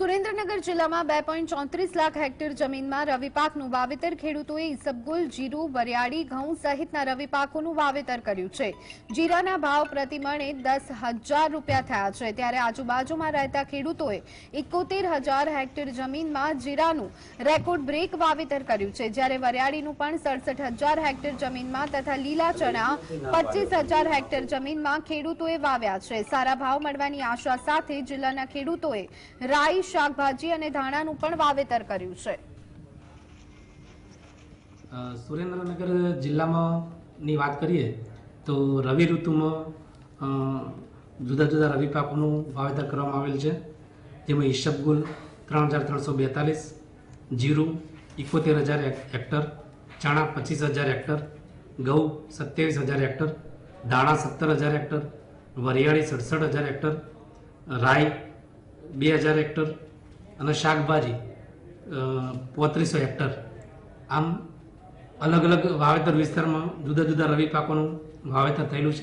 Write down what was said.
સુરેન્દ્રનગર જિલ્લામાં બે પોઈન્ટ ચોત્રીસ લાખ હેક્ટર જમીનમાં રવિ પાકનું વાવેતર ખેડૂતોએ ઇસબગુલ જીરું, વરિયાળી, ઘઉં સહિતના રવિ પાકોનું વાવેતર કર્યું છે. જીરાના ભાવ પ્રતિમણે દસ હજાર રૂપિયા થયા છે. ત્યારે આજુબાજુમાં રહેતા ખેડૂતોએ એકોતેર હજાર હેક્ટર જમીનમાં જીરાનું રેકોર્ડ બ્રેક વાવેતર કર્યું છે. જ્યારે વરિયાળીનું પણ સડસઠ હજાર હેક્ટર જમીનમાં તથા લીલા ચણા પચીસ હજાર હેક્ટર જમીનમાં ખેડૂતોએ વાવ્યા છે. સારા ભાવ મળવાની આશા સાથે જિલ્લાના ખેડૂતોએ રાઈ શાકભાજી અને ધાણાનું પણ વાવેતર કર્યું છે. સુરેન્દ્રનગર જિલ્લામાં ની વાત કરીએ તો રવિ ઋતુમાં જુદા જુદા રવિ પાકોનું વાવેતર કરવામાં આવેલ છે. જેમાં ઈશબગુલ ત્રણ હજાર ત્રણસો બેતાલીસ, જીરું ઇકોતેર હજાર હેક્ટર, ચણા પચીસ હજાર હેક્ટર, ઘઉં સત્યાવીસ હજાર હેક્ટર દાણા સત્તર હજાર હેક્ટર, વરિયાળી સડસઠ હજાર હેક્ટર, રાઈ બે હજાર હેક્ટર અને શાકભાજી પોત્રીસો હેક્ટર. આમ અલગ અલગ વાવેતર વિસ્તારમાં જુદા જુદા રવિ પાકોનું વાવેતર થયેલું છે.